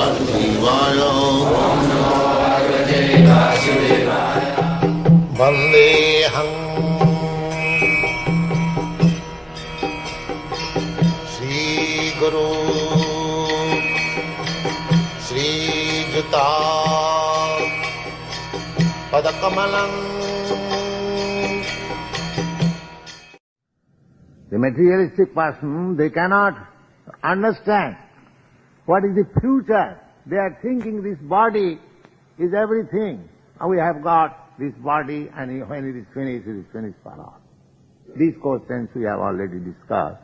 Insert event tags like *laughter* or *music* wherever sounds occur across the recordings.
वासुदेवाय श्रीगुरु श्रीयुता पदकमलम् The materialistic person, they cannot understand what is the future. They are thinking this body is everything. And we have got this body and when it is finished, it is finished for all. These questions we have already discussed.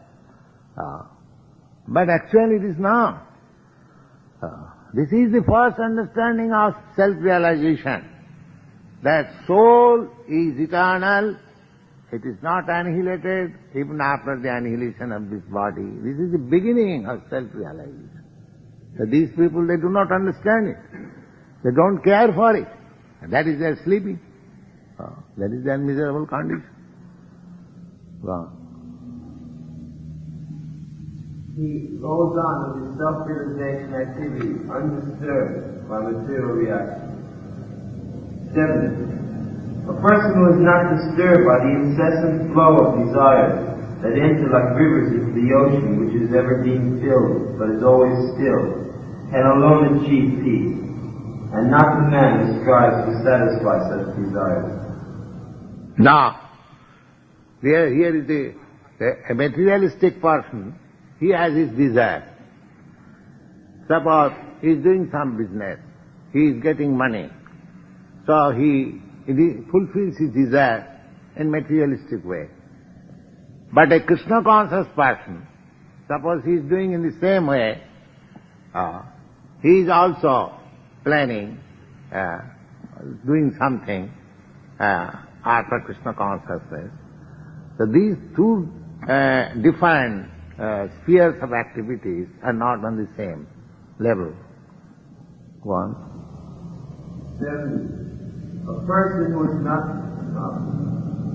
Uh, but actually it is not. Uh, this is the first understanding of self-realization. That soul is eternal, it is not annihilated even after the annihilation of this body. This is the beginning of self-realization. So these people, they do not understand it. They don't care for it. And that is their sleeping. Uh, that is their miserable condition. Well, He goes on with his self-realization activity undisturbed by material reaction. Seven. A person who is not disturbed by the incessant flow of desires that enter like rivers into the ocean which is ever being filled but is always still, can alone achieve peace, and not the man who strives to satisfy such desires. Now, here, here is the, the- a materialistic person, he has his desire. Suppose he is doing some business, he is getting money, so he, he fulfills his desire in materialistic way. But a Krishna conscious person, suppose he is doing in the same way, uh, he is also planning, uh, doing something uh, after Krishna consciousness. So these two uh, different uh, spheres of activities are not on the same level. One. Seventy. A person who is not, uh,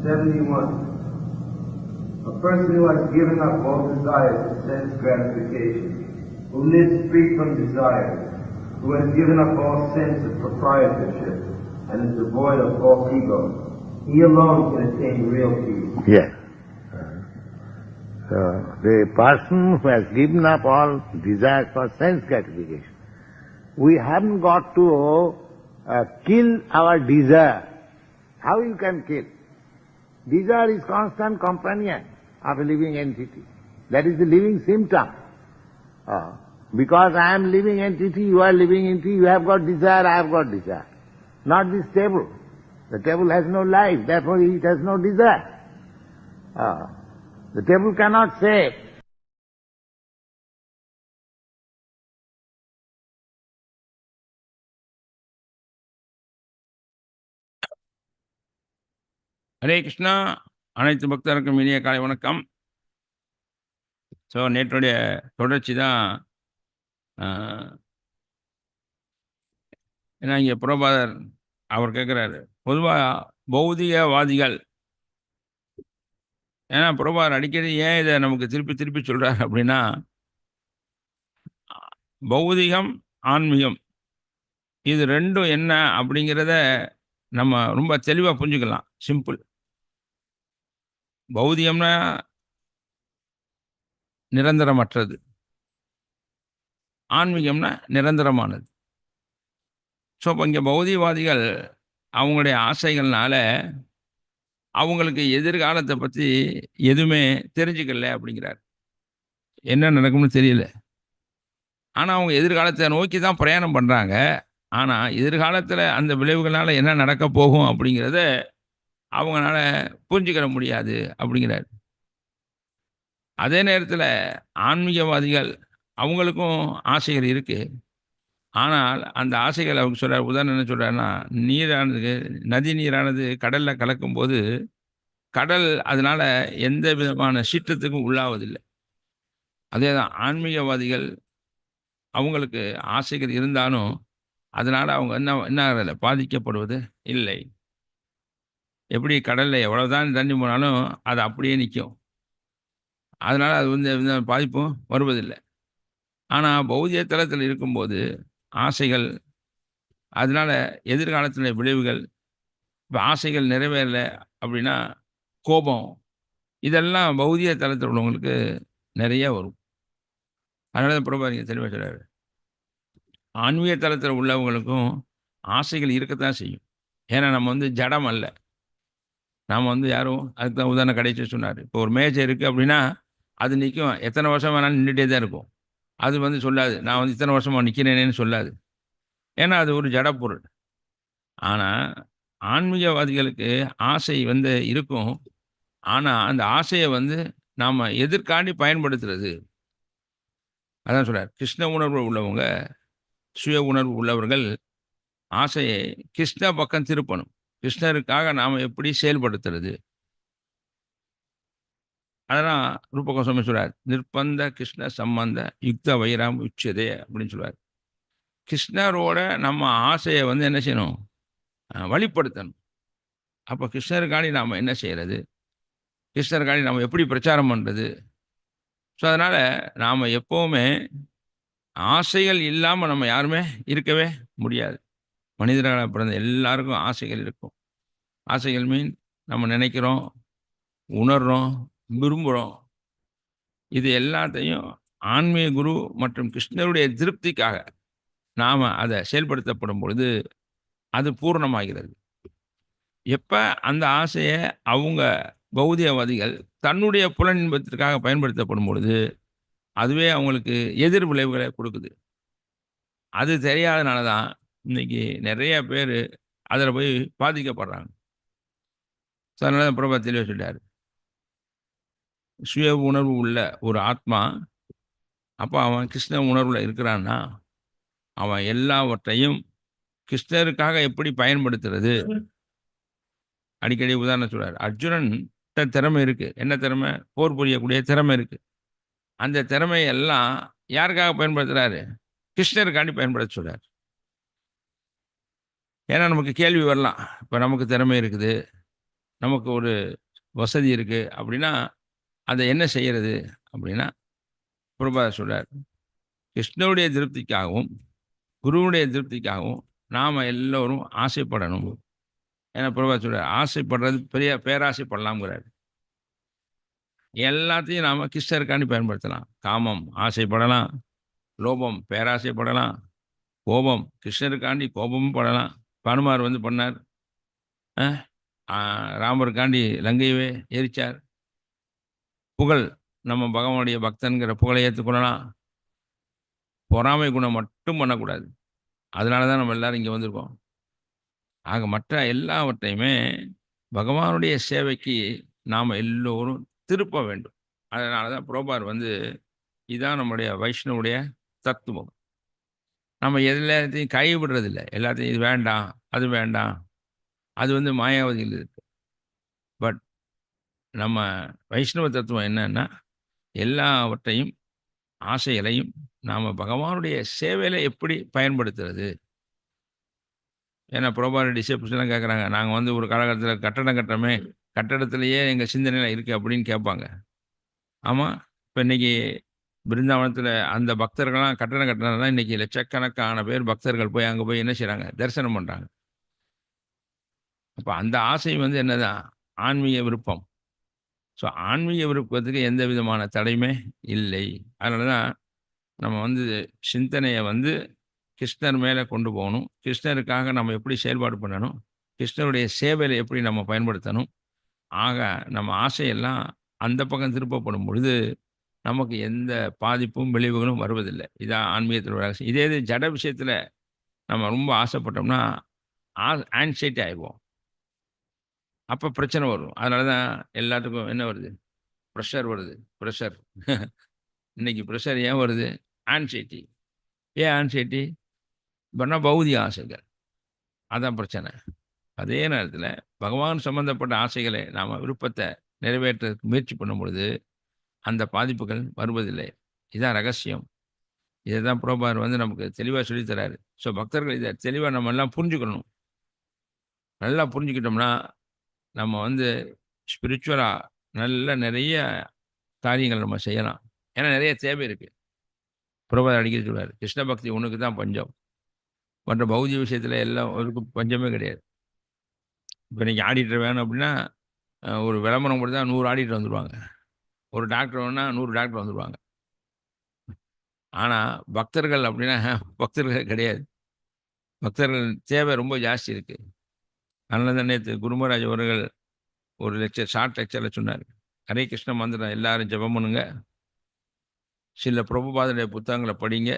seventy-one. A person who has given up all desires for sense gratification, who lives free from desire, who has given up all sense of proprietorship, and is devoid of all ego, he alone can attain real peace. Yes. So the person who has given up all desires for sense gratification, we haven't got to uh, kill our desire. How you can kill? Desire is constant companion of a living entity. That is the living symptom. Uh, because I am living entity, you are living entity, you have got desire, I have got desire. Not this table. The table has no life, therefore it has no desire. Uh, the table cannot say, Hare Krishna அனைத்து பக்தருக்கும் இனிய காலை வணக்கம் so நேற்றுடைய தொடர்ச்சி தான் ஏன்னா இங்கே புரோபாதர் அவர் கேட்குறாரு பொதுவாக பௌதிகவாதிகள் ஏன்னா புரோபாதர் அடிக்கடி ஏன் இதை நமக்கு திருப்பி திருப்பி சொல்கிறார் அப்படின்னா பௌதிகம் ஆன்மீகம் இது ரெண்டும் என்ன அப்படிங்கிறத நம்ம ரொம்ப தெளிவாக புரிஞ்சுக்கலாம். சிம்பிள். பௌதிகம்னா நிரந்தரமற்றது. ஆன்மீகம்னா நிரந்தரமானது. ஸோ இப்போ இங்கே பௌதிகவாதிகள் அவங்களுடைய ஆசைகள்னால அவங்களுக்கு எதிர்காலத்தை பற்றி எதுவுமே தெரிஞ்சுக்கல அப்படிங்கிறார். என்ன நடக்கும்னு தெரியல. ஆனால் அவங்க எதிர்காலத்தை நோக்கி தான் பிரயாணம் பண்ணுறாங்க ஆனால் எதிர்காலத்தில் அந்த விளைவுகளால் என்ன நடக்க போகும் அப்படிங்கிறத அவங்களால புரிஞ்சுக்கிற முடியாது அப்படிங்கிறார். அதே நேரத்தில் ஆன்மீகவாதிகள் அவங்களுக்கும் ஆசைகள் இருக்குது ஆனால் அந்த ஆசைகள் அவங்க சொல்கிறார் உதாரணம் என்ன சொல்கிறாருன்னா நீரானது நதி நீரானது கடலில் கலக்கும்போது கடல் அதனால் எந்த விதமான சீற்றத்துக்கும் உள்ளாவதில்லை. அதே தான் ஆன்மீகவாதிகள் அவங்களுக்கு ஆசைகள் இருந்தாலும் அதனால் அவங்க என்ன என்ன ஆகலை பாதிக்கப்படுவது இல்லை. எப்படி கடலில் எவ்வளோதான் தண்ணி போனாலும் அது அப்படியே நிற்கும் அதனால் அது வந்து எந்த பாதிப்பும் வருவதில்லை. ஆனால் பௌதிய தளத்தில் இருக்கும்போது ஆசைகள் அதனால எதிர்காலத்தில் விளைவுகள் இப்போ ஆசைகள் நிறைவேறல அப்படின்னா கோபம் இதெல்லாம் பௌதிய தளத்தில் உள்ளவங்களுக்கு நிறைய வரும். அதனால தான் பிரபாரிங்க தெளிவாக சொல்கிறார் ஆன்மீக தளத்தில் உள்ளவங்களுக்கும் ஆசைகள் இருக்கத்தான் செய்யும். ஏன்னா நம்ம வந்து ஜடம் அல்ல. நாம் வந்து யாரும் அதுக்கு தான் உதாரணம் கடைசி சொன்னார். இப்போ ஒரு மேஜை இருக்குது அப்படின்னா அது நிற்கும் எத்தனை வருஷம் வேணாலும் நின்றுட்டே தான் இருக்கும். அது வந்து சொல்லாது. நான் வந்து இத்தனை வருஷமாக நிற்கிறேனேன்னு சொல்லாது. ஏன்னா அது ஒரு ஜடப்பொருள் ஆனால் ஆன்மீகவாதிகளுக்கு ஆசை வந்து இருக்கும். ஆனால் அந்த ஆசையை வந்து நாம் எதிர்காண்டி பயன்படுத்துறது? அதான் சொல்கிறார் கிருஷ்ண உணர்வு உள்ளவங்க சுய உணர்வு உள்ளவர்கள் ஆசையை கிருஷ்ண பக்கம் திருப்பணும். கிருஷ்ணருக்காக நாம் எப்படி செயல்படுத்துறது? அதெல்லாம் ரூபகோசமே சொல்கிறார் நிர்பந்த கிருஷ்ண சம்பந்த யுக்த வைராம் உச்சதே அப்படின்னு சொல்லுவார் கிருஷ்ணரோட நம்ம ஆசையை வந்து என்ன செய்யணும்? வழிப்படுத்தணும். அப்போ கிருஷ்ணருக்காண்டி நாம் என்ன செய்கிறது கிருஷ்ணருக்காண்டி நாம் எப்படி பிரச்சாரம் பண்ணுறது ஸோ அதனால் நாம் எப்போவுமே ஆசைகள் இல்லாமல் நம்ம யாருமே இருக்கவே முடியாது. மனிதர்களாக பிறந்த எல்லாருக்கும் ஆசைகள் இருக்கும். ஆசைகள் மீன் நம்ம நினைக்கிறோம் உணர்றோம் விரும்புகிறோம் இது எல்லாத்தையும் ஆன்மீக குரு மற்றும் கிருஷ்ணருடைய திருப்திக்காக நாம் அதை செயல்படுத்தப்படும் பொழுது அது பூர்ணமாகிறது. எப்போ அந்த ஆசையை அவங்க பௌதியவாதிகள் தன்னுடைய புலனின்பத்திற்காக பயன்படுத்தப்படும் பொழுது அதுவே அவங்களுக்கு எதிர் விளைவுகளை கொடுக்குது. அது தெரியாதனால தான் இன்னைக்கு நிறைய பேர் அதில் போய் பாதிக்கப்படுறாங்க. ஸோ அதனால தான் பிரபா தெளிவாக சொல்லிட்டார். சுய உணர்வு உள்ள ஒரு ஆத்மா அப்போ அவன் கிருஷ்ண உணர்வில் இருக்கிறான்னா அவன் எல்லாவற்றையும் கிருஷ்ணருக்காக எப்படி பயன்படுத்துறது? அடிக்கடி உதாரணம் சொல்றார் அர்ஜுனன் திறமை இருக்கு. என்ன திறமை? போர் புரியக்கூடிய திறமை இருக்கு. அந்த திறமையெல்லாம் யாருக்காக பயன்படுத்துறாரு? கிருஷ்ணருக்காண்டி பயன்படுத்த சொல்றார். ஏன்னா நமக்கு கேள்வி வரலாம். இப்போ நமக்கு திறமை இருக்குது நமக்கு ஒரு வசதி இருக்குது அப்படின்னா அதை என்ன செய்கிறது அப்படின்னா பிரபா சொல்கிறார் கிருஷ்ணனுடைய திருப்திக்காகவும் குருவுடைய திருப்திக்காகவும் நாம் எல்லோரும் ஆசைப்படணும். ஏன்னா பிரபா சொல்கிறார் ஆசைப்படுறது பெரிய பேராசைப்படலாம்ங்கிறார். எல்லாத்தையும் நாம் கிருஷ்ணருக்காண்டி பயன்படுத்தலாம். காமம் ஆசைப்படலாம். லோபம் பேராசைப்படலாம். கோபம் கிருஷ்ணருக்காண்டி கோபமும் படலாம். பனுமார் வந்து பண்ணார். ஆ, ராமருக்காண்டி லங்கையவே எரிச்சார் புகழ் நம்ம பகவானுடைய பக்தன்கிற புகழை ஏற்றுக்கொள்ளலாம். பொறாமை குணம் மட்டும் பண்ணக்கூடாது. அதனால தான் நம்ம எல்லாரும் இங்கே வந்திருக்கோம். ஆக மற்ற எல்லாவற்றையுமே பகவானுடைய சேவைக்கு நாம் எல்லோரும் திருப்ப வேண்டும். அதனால தான் புரோபார் வந்து இதுதான் நம்முடைய வைஷ்ணவுடைய தத்துவம். நம்ம எல்லாத்தையும் கைவிடுறதில்ல. எல்லாத்தையும் இது வேண்டாம் அது வேண்டாம். அது வந்து மாயாவதியில் இருக்குது பட் நம்ம வைஷ்ணவ தத்துவம் என்னன்னா எல்லாவற்றையும் ஆசைகளையும் நாம் பகவானுடைய சேவையில் எப்படி பயன்படுத்துறது? ஏன்னா புரோபார டிசைபிள்ஸ்லாம் கேட்குறாங்க நாங்கள் வந்து ஒரு காலகட்டத்தில் கட்டடம் கட்டுறோமே கட்டடத்துலையே எங்கள் சிந்தனையில் இருக்குது அப்படின்னு கேட்பாங்க. ஆமாம் இப்போ இன்றைக்கி பிருந்தாவனத்தில் அந்த பக்தர்கள்லாம் கட்டடம் கட்டினதுனால இன்றைக்கி லட்சக்கணக்கான பேர் பக்தர்கள் போய் அங்கே போய் என்ன செய்கிறாங்க தரிசனம் பண்ணுறாங்க அப்போ அந்த ஆசை வந்து என்னதான்? ஆன்மீக விருப்பம். ஸோ ஆன்மீக விருப்பத்துக்கு எந்த விதமான தடையுமே இல்லை. அதனால தான் நம்ம வந்து சிந்தனையை வந்து கிருஷ்ணர் மேலே கொண்டு போகணும். கிருஷ்ணருக்காக நம்ம எப்படி செயல்பாடு பண்ணணும்? கிருஷ்ணருடைய சேவையில் எப்படி நம்ம பயன்படுத்தணும்? ஆக நம்ம ஆசையெல்லாம் அந்த பக்கம் திருப்பப்படும் பொழுது நமக்கு எந்த பாதிப்பும் விளைவுகளும் வருவதில்லை. இதான் ஆன்மீகத்தில் உள்ள ரகசியம். இதே இது ஜட விஷயத்தில் நம்ம ரொம்ப ஆசைப்பட்டோம்னா ஆ ஆன்சைட்டி ஆயிடுவோம். அப்போ பிரச்சனை வரும். அதனால தான் எல்லாத்துக்கும் என்ன வருது? ப்ரெஷர் வருது. ப்ரெஷர் *laughs* இன்னைக்கு ப்ரெஷர் ஏன் வருது? ஆன்சைட்டி ஏன் ஆன்சைட்டி பண்ண பௌதிக ஆசைகள். அதான் பிரச்சனை. அதே நேரத்தில் பகவான் சம்பந்தப்பட்ட ஆசைகளை நாம் விருப்பத்தை நிறைவேற்றுறதுக்கு முயற்சி பண்ணும் பொழுது அந்த பாதிப்புகள் வருவதில்லை. இதுதான் ரகசியம். இதை தான் புரோபார் வந்து நமக்கு தெளிவாக சொல்லித்தராரு ஸோ பக்தர்கள் இதை தெளிவாக நம்ம எல்லாம் புரிஞ்சுக்கணும். நல்லா புரிஞ்சுக்கிட்டோம்னா நம்ம வந்து ஸ்பிரிச்சுவலாக நல்ல நிறைய காரியங்கள் நம்ம செய்யலாம். ஏன்னா நிறைய தேவை இருக்குது புரோபார் அடிக்கடி சொல்வார் கிருஷ்ண பக்தி உனக்கு தான் பஞ்சம். மற்ற பௌதிக விஷயத்தில் எல்லாம் ஒரு பஞ்சமே கிடையாது. இப்போ இன்றைக்கி ஆடிட்டர் வேணும் அப்படின்னா ஒரு விளம்பரம் கொடுத்தா நூறு ஆடிட்டர் வந்துடுவாங்க ஒரு டாக்டர் வேணும்னா நூறு டாக்டர் வந்துடுவாங்க ஆனால் பக்தர்கள் அப்படின்னா பக்தர்கள் கிடையாது. பக்தர்கள் தேவை ரொம்ப ஜாஸ்தி இருக்குது அதனால தான் நேற்று குருமராஜ் அவர்கள் ஒரு லெக்சர் ஷார்ட் லெக்சரில் சொன்னார். ஹரே கிருஷ்ண மந்திரம் எல்லாரும் ஜபம் பண்ணுங்க. சில பிரபுபாதனுடைய புத்தகங்களை படிங்க.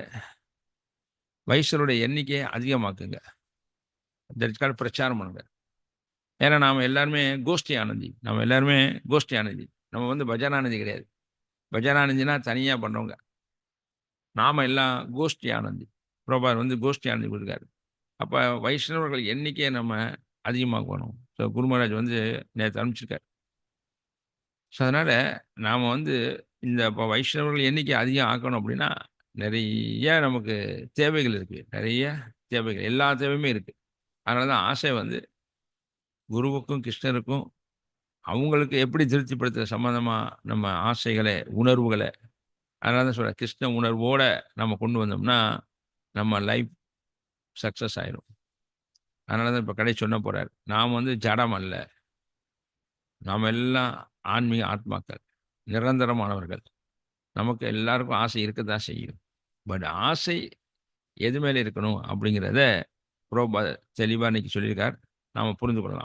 வைஷ்ணருடைய எண்ணிக்கையை அதிகமாக்குங்க. தட்கால் பிரச்சாரம் பண்ணுங்க. ஏன்னா நாம் எல்லாருமே கோஷ்டி ஆனந்தி. நம்ம எல்லாருமே கோஷ்டி ஆனந்தி. நம்ம வந்து பஜனானந்தி கிடையாது. பஜனானந்தினா தனியாக பண்ணுறவங்க நாம் எல்லாம் கோஷ்டி ஆனந்தி. பிரபார் வந்து கோஷ்டி ஆனந்தி கொடுக்காரு. அப்போ வைஷ்ணவர்கள் எண்ணிக்கையை நம்ம அதிகமாக வரும் ஸோ குருமராஜ் வந்து நேற்று அனுப்பிச்சிருக்காரு. ஸோ அதனால் நாம் வந்து இந்த இப்போ வைஷ்ணவர்கள் எண்ணிக்கை அதிகம் ஆக்கணும் அப்படின்னா நிறைய நமக்கு தேவைகள் இருக்குது நிறைய தேவைகள் எல்லா தேவையுமே இருக்குது அதனால தான் ஆசை வந்து குருவுக்கும் கிருஷ்ணருக்கும் அவங்களுக்கு எப்படி திருப்திப்படுத்துகிற சம்மந்தமாக நம்ம ஆசைகளை உணர்வுகளை அதனால தான் சொல்கிறேன் கிருஷ்ண உணர்வோடு நம்ம கொண்டு வந்தோம்னா நம்ம லைஃப் சக்ஸஸ் ஆயிரும். அதனால தான் இப்போ கடை சொன்ன போகிறார் நாம் வந்து ஜடம் அல்ல. நாம் எல்லாம் ஆன்மீக ஆத்மாக்கள் நிரந்தரமானவர்கள். நமக்கு எல்லாருக்கும் ஆசை இருக்க தான் செய்யும். பட் ஆசை எது மேலே இருக்கணும் அப்படிங்கிறத புரோபா தெளிவாக இன்னைக்கு சொல்லியிருக்கார். நாம் புரிந்து கொள்ளலாம்.